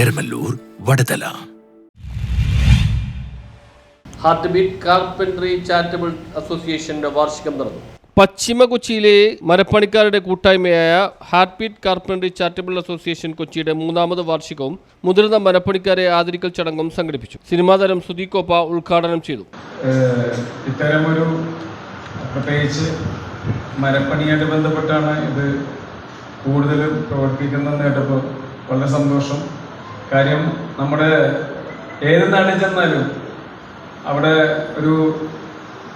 Eramallur Vadathala heart beat carpentry charitable അസോസിയേഷന്റെ വാർഷികം നടന്നു. പശ്ചിമ കൊച്ചിയിലെ മരപ്പണിക്കാരുടെ കൂട്ടായ്മയായ heart beat carpentry charitable association കൊച്ചിയുടെ മൂന്നാമത് വാർഷികവും മുതിർന്ന മരപ്പണിക്കാരെ ആദരിക്കൽ ചടങ്ങും സംഘടിപ്പിച്ചു. സിനിമാ താരം സുധീകോപ്പ ഉദ്ഘാടനം ചെയ്തു. ഇത്തരമൊരു പ്രത്യേകിച്ച് മരപ്പണിയായിട്ട് ബന്ധപ്പെട്ടാണ് ഇത് കൂടുതലും പ്രവർത്തിക്കുന്ന കേട്ടപ്പോൾ വളരെ സന്തോഷം. കാര്യം നമ്മുടെ ഏത് നാട്ടിൽ ചെന്നാലും അവിടെ ഒരു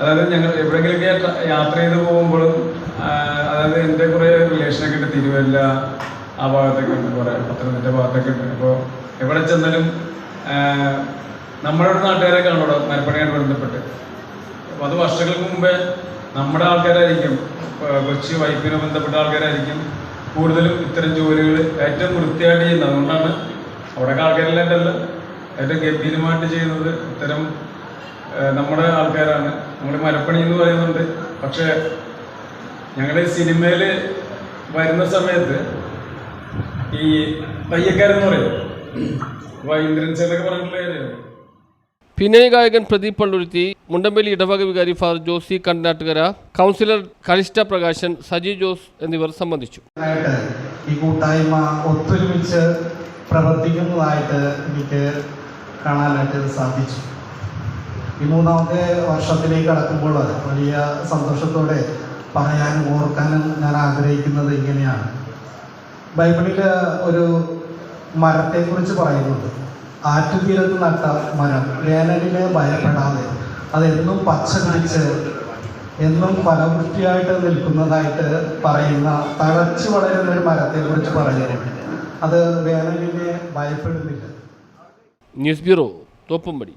അതായത് ഞങ്ങൾ എവിടെയെങ്കിലുമൊക്കെ യാത്ര- ചെയ്തു പോകുമ്പോഴും അതായത് എന്റെ കുറേ റിലേഷനൊക്കെ ഉണ്ട്. തിരുവല്ല ആ ഭാഗത്തൊക്കെ ഉണ്ട് കുറേ പത്തനംതിട്ട ഭാഗത്തൊക്കെ ഉണ്ട്. അപ്പോൾ എവിടെ ചെന്നാലും ഒരു നാട്ടുകാരെ കാണുള്ളൂ. മരപ്പണിയായിട്ട് ബന്ധപ്പെട്ട്. അപ്പോൾ അത് വർഷങ്ങൾക്ക് മുമ്പേ നമ്മുടെ ആൾക്കാരായിരിക്കും. കൊച്ചി വൈഫിനെ ബന്ധപ്പെട്ട ആൾക്കാരായിരിക്കും. കൂടുതലും ഇത്തരം ജോലികൾ ഏറ്റവും വൃത്തിയായിട്ട് ചെയ്യുന്നത്. അതുകൊണ്ടാണ് അവിടെ ആൾക്കാരിലായിട്ടല്ല ഏറ്റവും ഗംഭീരമായിട്ട് ചെയ്യുന്നത് ഇത്തരം നമ്മുടെ ആൾക്കാരാണ്. നമ്മൾ മരപ്പണി എന്ന് പറയുന്നുണ്ട്. പക്ഷേ ഞങ്ങളുടെ സിനിമയിൽ വരുന്ന സമയത്ത് ഈ പയ്യക്കാരെന്ന് പറയും. അപ്പോൾ ഇന്ദ്രൻസ് എന്നൊക്കെ പറഞ്ഞിട്ടുള്ള കാര്യമാണ്. പിന്നണി ഗായകൻ പ്രദീപ് പള്ളുരുത്തി മുണ്ടമ്പലി ഇടവക വികാരി ഫാദർ ജോസി കണ്ടാട്ടുകര കൗൺസിലർ കരിഷ്ട പ്രകാശൻ സജി ജോസ് എന്നിവർ സംബന്ധിച്ചു. ഈ കൂട്ടായ്മ ഒത്തൊരുമിച്ച് പ്രവർത്തിക്കുന്നതായിട്ട് എനിക്ക് കാണാനായിട്ട് സാധിച്ചു. ഈ മൂന്നാമത്തെ വർഷത്തിലേക്ക് കടക്കുമ്പോൾ വലിയ സന്തോഷത്തോടെ പറയാനും ഓർക്കാനും ഞാൻ ആഗ്രഹിക്കുന്നത് ഇങ്ങനെയാണ്. ബൈബിളിൽ ഒരു മരത്തെക്കുറിച്ച് പറയുന്നുണ്ട്. ആറ്റുതീരത്ത് നട്ട മരം വേനലിനെ ഭയപ്പെടാതെ അതെന്നും പച്ച പിടിച്ച് എന്നും ഫലവൃത്തിയായിട്ട് നിൽക്കുന്നതായിട്ട് പറയുന്ന തഴച്ചു വളരുന്ന ഒരു മരത്തെക്കുറിച്ച് പറയുന്നുണ്ട് അത് വേനലിനെ ഭയപ്പെടുന്നില്ല. News bureau Thoppumpady.